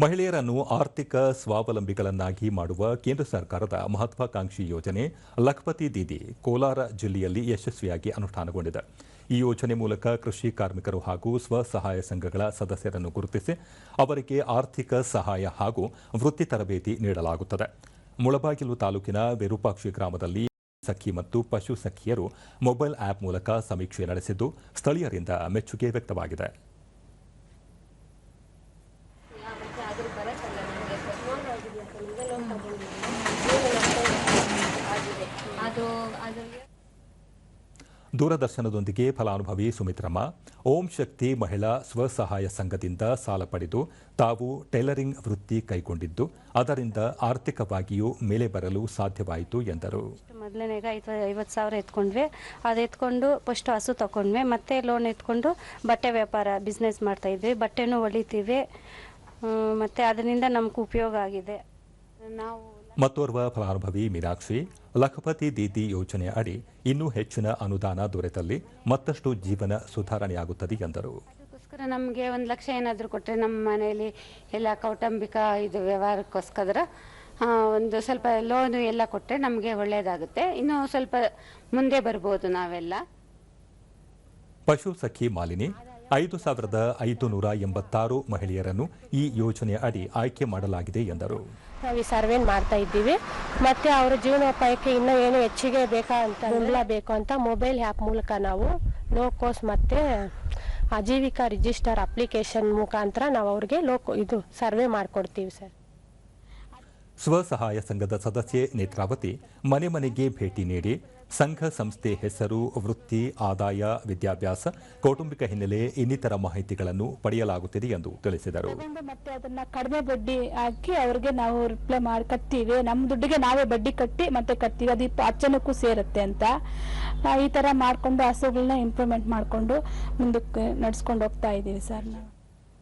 ಮಹಿಳೆಯರನ್ನು ಆರ್ಥಿಕ ಸ್ವಾವಲಂಬಿಗಳನ್ನಾಗಿ ಮಾಡುವ ಕೇಂದ್ರ ಸರ್ಕಾರದ ಮಹತ್ವಾಕಾಂಕ್ಷಿ ಯೋಜನೆ ಲಖಪತಿ ದೀದಿ ಕೋಲಾರ ಜಿಲ್ಲೆಯಲ್ಲಿ ಯಶಸ್ವಿಯಾಗಿ ಅನುಷ್ಠಾನಗೊಂಡಿದೆ. ಈ ಯೋಜನೆ ಮೂಲಕ ಕೃಷಿ ಕಾರ್ಮಿಕರು ಹಾಗೂ ಸ್ವಸಹಾಯ ಸಂಘಗಳ ಸದಸ್ಯರನ್ನು ಗುರುತಿಸಿ ಅವರಿಗೆ ಆರ್ಥಿಕ ಸಹಾಯ ಹಾಗೂ ವೃತ್ತಿ ತರಬೇತಿ ನೀಡಲಾಗುತ್ತದೆ. ಮುಳಬಾಗಿಲು ತಾಲೂಕಿನ ವಿರೂಪಾಕ್ಷಿ ಗ್ರಾಮದಲ್ಲಿ ಸಖಿ ಮತ್ತು ಪಶು ಸಖಿಯರು ಮೊಬೈಲ್ ಆಪ್ ಮೂಲಕ ಸಮೀಕ್ಷೆ ನಡೆಸಿದ್ದು ಸ್ಥಳೀಯರಿಂದ ಮೆಚ್ಚುಗೆ ವ್ಯಕ್ತವಾಗಿದೆ ಅದು ಅದು ದೂರದರ್ಶನದೊಂದಿಗೆ ಫಲಾನುಭವಿ ಸುಮಿತ್ರಮ್ಮ, ಓಂ ಶಕ್ತಿ ಮಹಿಳಾ ಸ್ವಸಹಾಯ ಸಂಘದಿಂದ ಸಾಲ ಪಡೆದು ತಾವು ಟೈಲರಿಂಗ್ ವೃತ್ತಿ ಕೈಗೊಂಡಿದ್ದು, ಅದರಿಂದ ಆರ್ಥಿಕವಾಗಿಯೂ ಮೇಲೆ ಬರಲು ಸಾಧ್ಯವಾಯಿತು ಎಂದರು. ಮೊದಲನೇಗ ಐವತ್ತು ಸಾವಿರ ಎತ್ಕೊಂಡ್ವಿ. ಅದು ಎತ್ಕೊಂಡು ಫಸ್ಟ್ ಹಸು ತಗೊಂಡ್ವಿ ಮತ್ತೆ ಲೋನ್ ಎತ್ಕೊಂಡು ಬಟ್ಟೆ ವ್ಯಾಪಾರ ಬಿಸ್ನೆಸ್ ಮಾಡ್ತಾ ಇದ್ವಿ. ಬಟ್ಟೆನೂ ಹೊಲಿತೀವಿ. ಮತ್ತೆ ಅದರಿಂದ ನಮ್ಗೆ ಉಪಯೋಗ ಆಗಿದೆ. ಮತ್ತೋರ್ವ ಫಲಾನುಭವಿ ಮೀನಾಕ್ಷಿ ಲಖಪತಿ ದೀದಿ ಯೋಜನೆ ಅಡಿ ಇನ್ನೂ ಹೆಚ್ಚಿನ ಅನುದಾನ ದೊರೆತಲ್ಲಿ ಮತ್ತಷ್ಟು ಜೀವನ ಸುಧಾರಣೆಯಾಗುತ್ತದೆ ಎಂದರು. ಅದಕ್ಕೋಸ್ಕರ ನಮಗೆ ಒಂದು ಲಕ್ಷ ಏನಾದರೂ ಕೊಟ್ಟರೆ ನಮ್ಮ ಮನೆಯಲ್ಲಿ ಎಲ್ಲ ಕೌಟುಂಬಿಕ ಇದು ವ್ಯವಹಾರಕ್ಕೋಸ್ಕರ ಒಂದು ಸ್ವಲ್ಪ ಲೋನು ಎಲ್ಲ ಕೊಟ್ಟರೆ ನಮಗೆ ಒಳ್ಳೆಯದಾಗುತ್ತೆ ಇನ್ನೂ ಸ್ವಲ್ಪ ಮುಂದೆ ಬರ್ಬೋದು ನಾವೆಲ್ಲ. ಪಶು ಸಖಿ ಮಾಲಿನಿ ಐದು ಸಾವಿರದ ಐದು ನೂರ ಎಂಬತ್ತಾರು ಮಹಿಳೆಯರನ್ನು ಈ ಯೋಜನೆ ಅಡಿ ಆಯ್ಕೆ ಮಾಡಲಾಗಿದೆ ಎಂದರು. ನಾವು ಈ ಸರ್ವೇನ್ ಮಾಡ್ತಾ ಇದ್ದೀವಿ. ಮತ್ತೆ ಅವರ ಜೀವನೋಪಾಯಕ್ಕೆ ಇನ್ನೂ ಏನು ಹೆಚ್ಚಿಗೆ ಬೇಕಾ ಅಂತ ಬೆಂಬಲ ಬೇಕು ಅಂತ ಮೊಬೈಲ್ ಆ್ಯಪ್ ಮೂಲಕ ನಾವು ಲೋಕೋಸ್ ಮತ್ತೆ ಆಜೀವಿಕಾ ರಿಜಿಸ್ಟರ್ ಅಪ್ಲಿಕೇಶನ್ ಮುಖಾಂತರ ನಾವು ಅವ್ರಿಗೆ ಲೋಕೋ ಇದು ಸರ್ವೆ ಮಾಡಿಕೊಡ್ತೀವಿ ಸರ್. ಸ್ವಸಹಾಯ ಸಂಘದ ಸದಸ್ಯೆ ನೇತ್ರಾವತಿ ಮನೆ ಮನೆಗೆ ಭೇಟಿ ನೀಡಿ ಸಂಘ ಸಂಸ್ಥೆ ಹೆಸರು, ವೃತ್ತಿ, ಆದಾಯ, ವಿದ್ಯಾಭ್ಯಾಸ, ಕೌಟುಂಬಿಕ ಹಿನ್ನೆಲೆ ಇನ್ನಿತರ ಮಾಹಿತಿಗಳನ್ನು ಪಡೆಯಲಾಗುತ್ತಿದೆ ಎಂದು ತಿಳಿಸಿದರು. ಮತ್ತೆ ಅದನ್ನ ಕಡಿಮೆ ಬಡ್ಡಿ ಹಾಕಿ ಅವರಿಗೆ ನಾವು ರಿಪ್ಲೈ ಮಾಡಿ, ಕಟ್ತೀವಿ. ನಮ್ಮ ದುಡ್ಡಿಗೆ ನಾವೇ ಬಡ್ಡಿ ಕಟ್ಟಿ ಮತ್ತೆ ಕಟ್ತೀವಿ. ಅದು ಅಚ್ಚನಕ್ಕೂ ಸೇರುತ್ತೆ ಅಂತ. ಈ ತರ ಮಾಡ್ಕೊಂಡು ಹಸುಗಳನ್ನ ಇಂಪ್ರೂವ್ಮೆಂಟ್ ಮಾಡ್ಕೊಂಡು ಮುಂದಕ್ಕೆ ನಡ್ಸ್ಕೊಂಡು ಹೋಗ್ತಾ ಇದ್ದೀವಿ ಸರ್ ನಾವು.